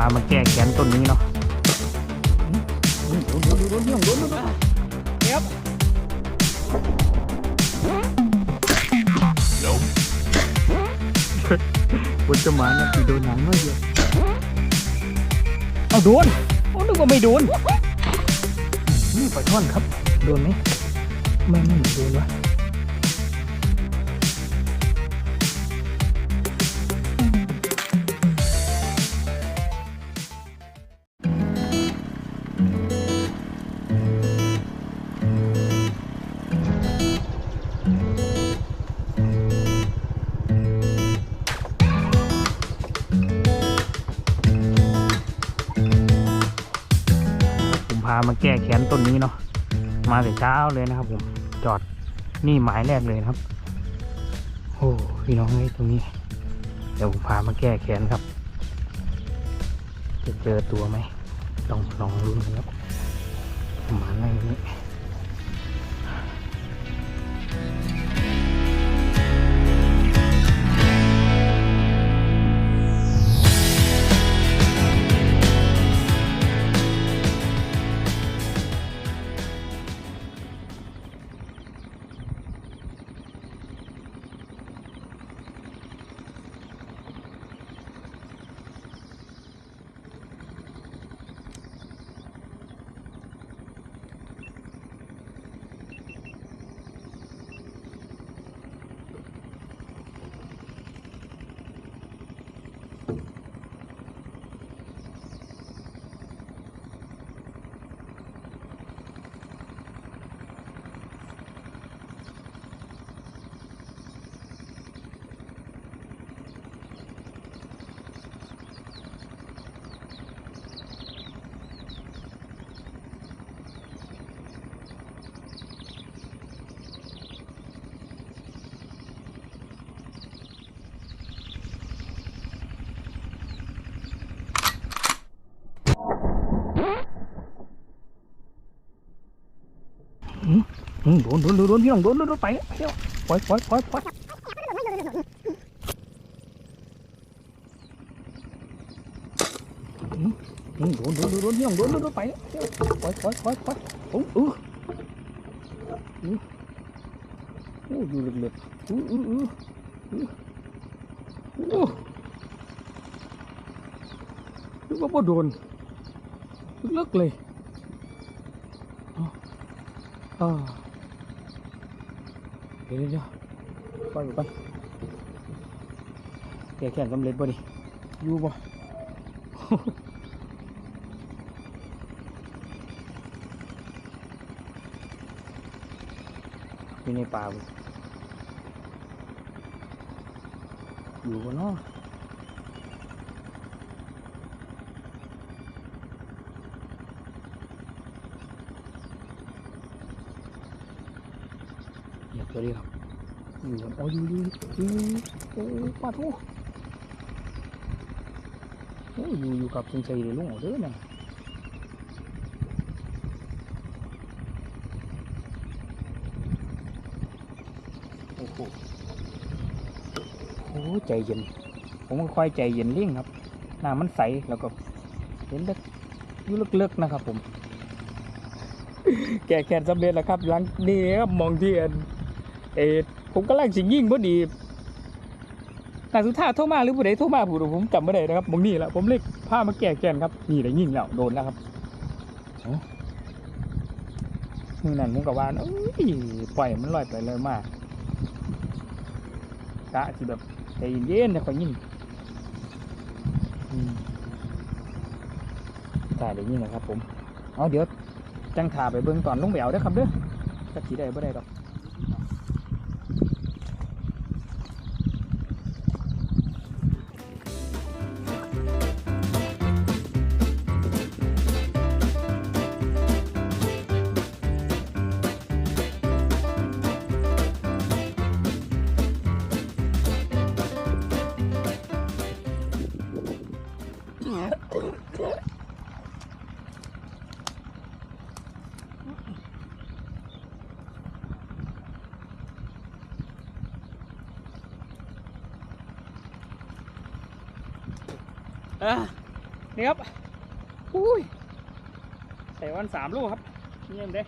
ามาแก้แค้นต้นนี้เนาะโดนโดนโดนโดนโดนโดนโดนครับบนจะมาเนี่ยคือโดนหนังไม่เยอะเอาโดนโอ้นึกว่าไม่โดนนี่ปล่อยท่อนครับ โดนไหมไม่ไม่โดนวะ มาแก้แค้นต้นนี้เนาะมาแต่เช้าเลยนะครับผมจอดนี่หมายแรกเลยครับโอ้พี่น้องไอ้ตรงนี้ เดี๋ยวผมพามาแก้แค้นครับ จะเจอตัวไหมต้องลองลุ้นกันครับประมาณนี้ โดนโดนโดนพี่น้องโดนโดนไปแล้วไปแล้วปล่อยปล่อยปล่อยปล่อยโดนโดนโดนพี่น้องโดนโดนโดนไปแล้วปล่อยปล่อยปล่อยปล่อยโอ้เออโอ้อยู่เลึกๆอู้อู้อู้อู้โอ้นึกว่าพ่โดนเลึกเลยอ๋ออ่า เดี๋ยวเดี๋ยวปล่อยไปก่อนแกแขนสำเร็จบ่ดิอยู่บ่อยู่ในป่าบ่อยู่บ่เนาะเดี๋ยว ตัวนี้ครับอยู่กันอ๋ออยู่อยู่อยู่โอ้ปลาดโอ้โอ้อยู่อยู่กับเซนเซเลยลุงเด้อเนี่ยโอ้โหโอ้ใจเย็น ผมก็ค่อยใจเย็นเลี่ยงครับน้ำมันใสแล้วก็เห็นเล็กอยู่ลึกๆนะครับผม แก่แขนสำเร็จแล้วครับหลังนี่ครับมองที่อัน เออผมกำลังสิยิงพอดีนายสุธาโทรมาหรือผู้ใดโทรมาผู้ใดผมจำไม่ได้นะครับมองนี่แหละผมเลยพามาแก้แกนครับนี่ได้ยิงแล้วโดนแล้วครับเอ้ามือนั้นผมกับวาเอ้ยปล่อยมันลอยไปเลยมากกะสิแบบใจเย็นๆนะคอยยิงอืมใช่ได้ยิงนะครับ ผมเอาเดี๋ยวจังถาไปเบิ่งตอนลงแหววเด้อครับเด้อจักสีได้บ่ได้ดอก อะนี่ครับอุ้ยใส่วันสามลูกครับเยี่ยมเด้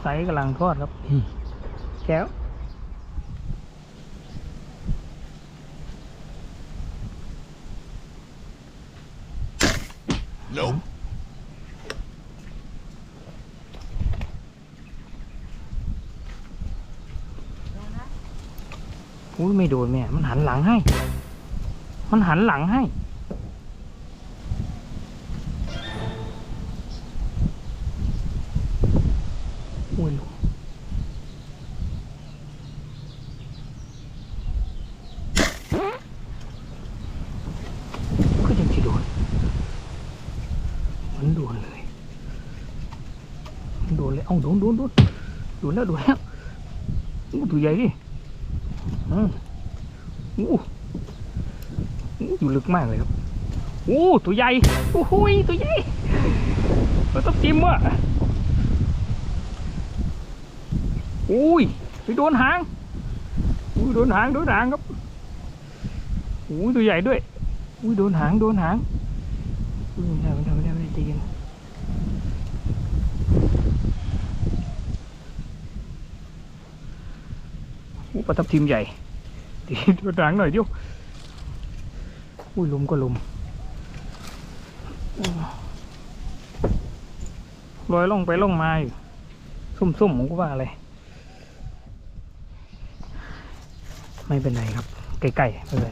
ไซส์กำลังทอดครับแก้ว Nope. อุ้ยไม่โดนแม่ มันหันหลังให้ มันหันหลังให้ อุ้ยลูกก็ยังจะโดน มันโดนเลย มัน โดนเลยเอ้าโดนโดนโดนโดนแล้วโดนแล้วอู้ตัวใหญ่ดิอืมอู้อู้อยู่ลึกมากเลยครับโอ้ตัวใหญ่โอ้โหยตัวใหญ่เราต้องจิ้มว่ะอุ้ยไปโดนหางอุ้ยโดนหางโดนหางครับอุ้ยตัวใหญ่ด้วยอุ้ยโดนหางโดนหางอุ้ยไม่ได้ไม่ได้ไม่ได้ไม่ได้ตีกันอู้ ปลาทับทิมใหญ่ตีโดนหางหน่อยดียวอุ้ยลมก็ลมลอยล่องไปล่องมาอยู่ส้มๆผมก็ว่าอะไร ไม่เป็นไรครับ ใกล้ๆไม่เป็นไร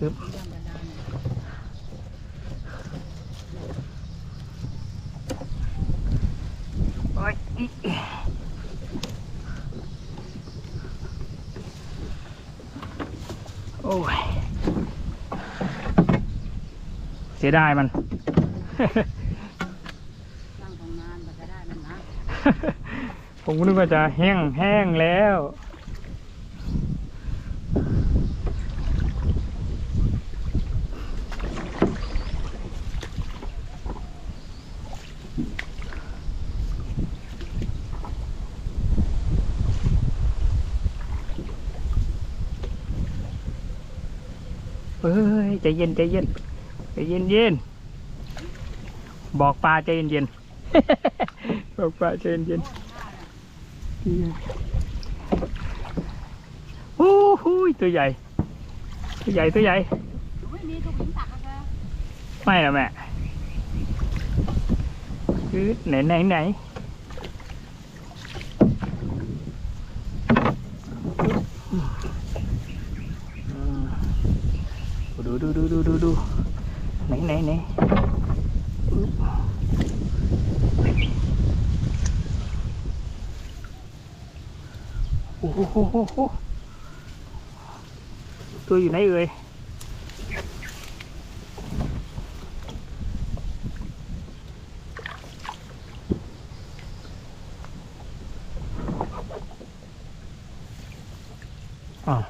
ปึ๊บโอ้ย โอ้ย เสียดายมันนั่งตรงนานกว่าจะได้มันนะผมก็นึกว่าจะแห้งแห้งแล้ว เฮ้ยใจเย็นใจเย็นใจเย็นเย็นบอกปลาใจเย็นเย็นบอกปลาใจเย็นเย็นโอ้โหตัวใหญ่ ตัวใหญ่ตัวใหญ่ไม่หินตักอแม่นะแม่คือไหนไหนไหน ดูดูดูดูดูดูไหนไหนไหนอึ๊บโอ้โหโหโหโหตัวอยู่ไหนเอ่ยอ้าว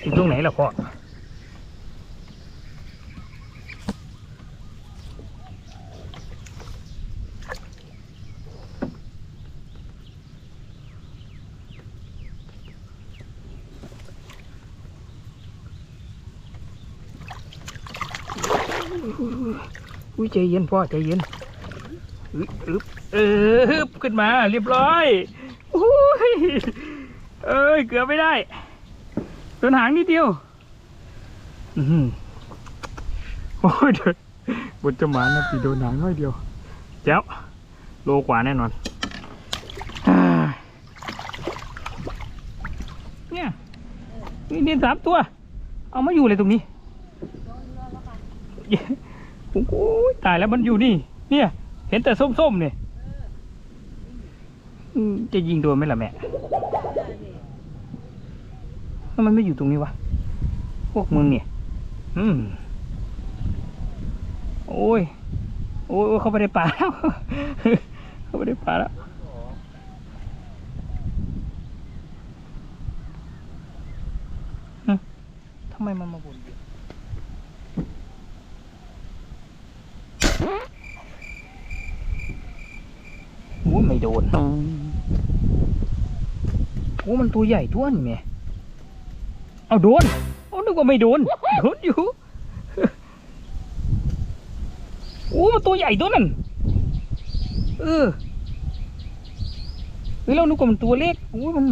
อยู่ตรงไหนล่ะพ่อ อุ้ยใจเย็นพ่อใจเย็นอึบอึบเออขึ้นมาเรียบร้อยอุ้ยเอ้ยเกือบไม่ได้โดนหางนิดเดียวอือโอ้ยเดี๋ยวบนจะหมานะปีโดนหางน้อยเดียวเจ้าโลกว่าแน่นอนเนี่ยนี่เนียนสามตัว เอามาอยู่เลยตรงนี้ โอ้โหตายแล้วมันอยู่นี่ เนี่ย เห็นแต่ส้มๆเนี่ยอืมจะยิงโดนไหมล่ะแม่ทำไมไม่อยู่ตรงนี้วะ พวกมึงเนี่ย อืม โอ้ย โอ้ยโอ้ยเขาไปได้ปลาแล้วเขาไปได้ปลาแล้วฮะทำไมมันมาบ่นอยู่โอ้ยไม่โดนโอ้มันตัวใหญ่ท้วนแม่เอาโดนโอ้นึกว่าไม่โดนโดนอยู่โอ้มันตัวใหญ่ตัวนั้นเออเฮ้ยเรานึกว่ามันตัวเล็กโอ้มัน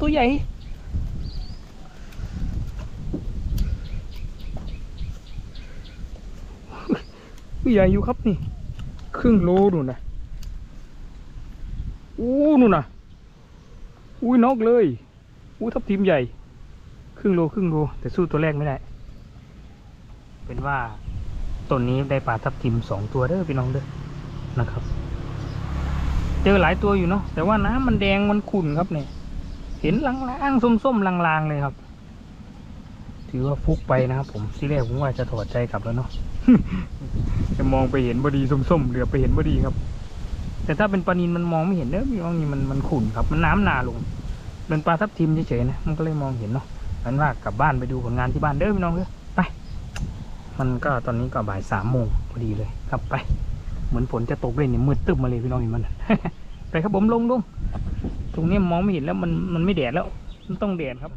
ตัวใหญ่ใหญ่อยู่ครับนี่ ครึ่งโลนู่นนะอู้นู่นนะ อุ้ยนอกเลยอู้ทับทีมใหญ่ ครึ่งโลครึ่งโลแต่สู้ตัวแรกไม่ได้ เป็นว่าต้นนี้ได้ปลาทับทิมสองตัวเด้อพี่น้องเด้อนะครับ เจอหลายตัวอยู่เนาะแต่ว่าน้ำมันแดงมันขุ่นครับเนี่ยเห็นลางๆส้มๆลางๆเลยครับ ถือว่าฟุกไปนะครับผมที่แรกผมว่าจะถอดใจกลับแล้วเนาะจะมองไปเห็นบดีส้มๆเหลือไปเห็นบดีครับ แต่ถ้าเป็นปลานินมันมองไม่เห็นเนอะพี่น้องนี่มันมันขุ่นครับ มันน้ำหนาลง เป็นปลาทับทิมเฉยๆนะ มันก็เลยมองเห็นเนาะงั้นว่ากลับบ้านไปดูผลงานที่บ้านเด้อพี่น้องเด้อไป มันก็ตอนนี้ก็บ่ายสามโมงพอดีเลยครับไป เหมือนฝนจะตกเลยเนี่ยมืดตึ๊บมาเลยพี่น้องเห็นมันไปครับผมลงลงตรงนี้มองไม่เห็นแล้วมันมันไม่แดดแล้ว มันต้องแดดครับ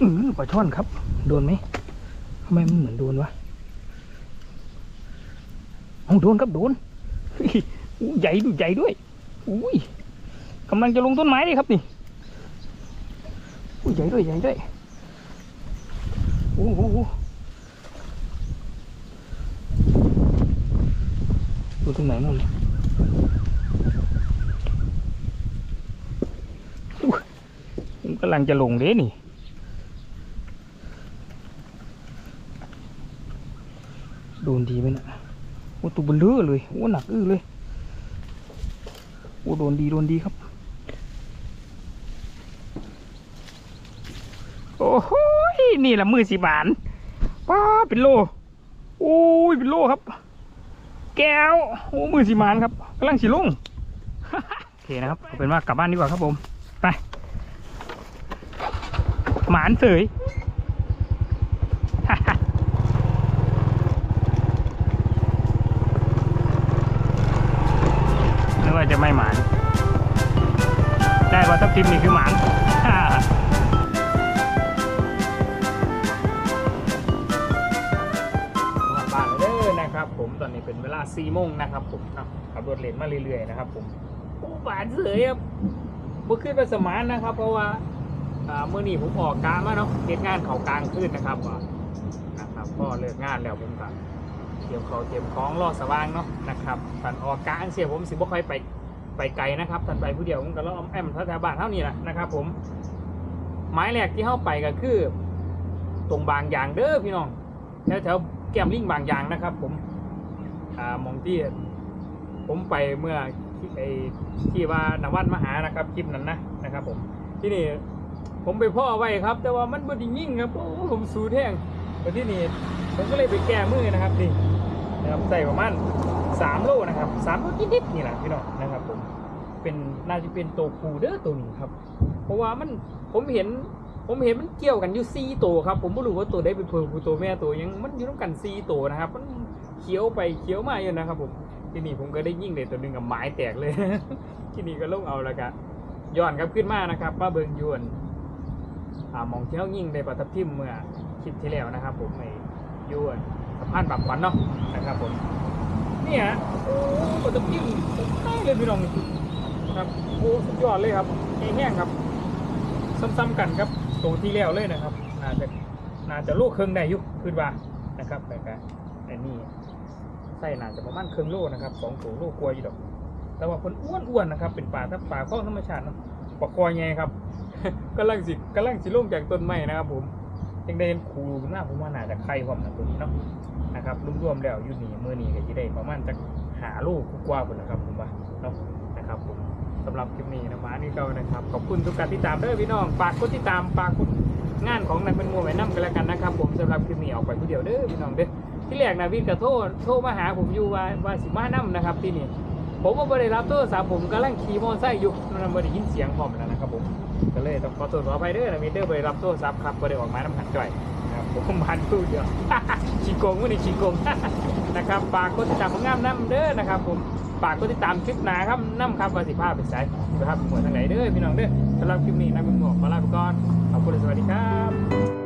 อือปลาช่อนครับ โดนไหมทำไมมันเหมือนโดนวะเอาโดนครับโดนใหญ่ดูใหญ่ด้วย อุ้ย กำลังจะลงต้นไม้เลยครับนี่อู้ใหญ่ด้วยใหญ่ด้วยโอ้โหดูตรงไหนมั่งเนี่ยอู้ผมกำลังจะลงเด้นี่โดนดีไหมนะโอ้ตัวเบลเลอเลยโอ้หนักอื้อเลยโอ้โดนดีโดนดีครับ โอ้โหย นี่แหละมือสีบานป้าเป็นโลโอ้ยเป็นโลครับ แก้วโอ้มือสีมานครับกำลังสีลงโอเคนะครับเอาเป็นว่ากลับบ้านดีกว่าครับผมไปหมานเสยนึกว่าจะไม่หมาน ได้ว่าทับทิมนี่คือหมาน นะครับผมตอนนี้เป็นเวลา4โมงนะครับผมเนาะขับรถเลนมาเรื่อยๆนะครับผมโอ้บานเสยครับบ่ขึ้นไปสมานนะครับ เพราะว่าเมื่อนี้ผมออกกลางมาเนาะเหตุงานเขากลางขึ้นนะครับว่านะครับพอเลิกงานแล้วผมก็เตรียมเขาวเตรียมของรอสว่างเนาะนะครับตอนออกกลางเสียผมสิบ่ค่อยไปไปไกลนะครับตอนไปผู้เดียวผมก็ล้อมแอมแถวบ้านเท่านี้แหละนะครับ ผมไม้แรกที่เข้าไปก็คือ ตรงบางอย่างเด้อพี่น้องแถวแถวแก้มลิงบางอย่างนะครับ ผม อ่ามองที่ผมไปเมื่อที่ไอที่ว่านวันมหานะครับคลิปนั้นนะนะครับผมที่นี่ผมไปพ่อไว้ครับ แต่ว่ามันบดยิ่งครับโอ้ผมสูดแท่งแต่ที่นี่ผมก็เลยไปแก้มือนะครับนี่นะครับใส่ประมาณสามโลนะครับสามโลนิดๆนี่แหละพี่น้องนะครับผมเป็นน่าจะเป็นตัวคูเด้อตัวนี้ครับ เพราะว่ามันผมเห็นผมเห็นมันเกี่ยวกันอยู่ซีตัวครับ ผมไม่รู้ว่าตัวได้เป็นตัวผู้ตัวแม่ตัวยังมันอยู่ต้องกันซีตัวนะครับ มัน เขี้ยวไปเขี้ยวมาอยู่นะครับผมที่นี่ผมก็ได้ยิ่งเลยตัวหนึ่งกับไม้แตกเลย ที่นี่ก็ลงเอาและกะย้อนครับขึ้นมานะครับมาเบิงยวนอ่ามองเที่ยวยิ่งในปลาทับทิมเมื่อคลิปที่แล้วนะครับ ผมไอ้ยวนสะพานปากขวัญเนาะนะครับผมเนี่ยโอ้ปลาทับทิมได้เลยพี่น้องครับโอ้สุดยอดเลยครับแห้งครับ ซ้ำๆกันครับตัวที่แล้วเลยนะครับน่าจะน่าจะลูกเครื่องได้ยุขึ้นว่านะครับแต่ก็อันนี้ ไส้น่าจะประมาณครึ่งโลนะครับสองตัวโลกลัวอยู่ดอก แต่ว่าคนอ้วนๆนะครับ เป็นป่าถ้าป่าข้องธรรมชาติเนาะปลาคอยไงครับกำลังสิกำลังสิลงจากต้นไม้นะครับ ผมยังได้เห็นคูหน้าผมว่าน่าจะไข่ความนะตัวนี้เนาะนะครับรวมๆแล้วอยู่นี่มือนี้ก็จะได้ประมาณจะหาลูกกว่าคนนะครับผมว่าเนาะนะครับผมสำหรับคลิปนี้นะมานี่ก็นะครับ ขอบคุณทุกการติดตามเด้อพี่น้องฝากกดติดตามฝากกดงานของนายเป็นมัวไว้นํกันแล้วกันนะครับ ผมสำหรับคลิปนี้ออกไปผู้เดียวเด้อพี่น้องเด้อ ที่แรกนาวินก็โทรโทรมาหาผมอยู่ว่าว่าสิมานํนะครับที่นี่ผมก็ไม่ได้รับโทรศัพท์ผมกำลังขี่มอเตอร์ไซค์อยู่นั่นไม่ได้ยินเสียงพร้อมแล้วนะครับผมก็เลยต้องขอตัวขอไปเด้อนะมิเตอไปรับโทรศัพท์ครับก็ได้ออกมาน้ำหันจ่อยนะครับผมพันตู้เดียวขี้โกงวันนี้ขี้โกงนะครับฝากกดติดตามของงามน้ำเด้อนะครับ ผมฝากกดติดตามคลิปหนาครับน้ำครับว่าสิภาพไปใส่นะครับหมวดทางไหนเด้อพี่น้องเด้อสำหรับคลิปนี้นะเป็นหมวกขอลาไปก่อนขอบคุณสวัสดีครับ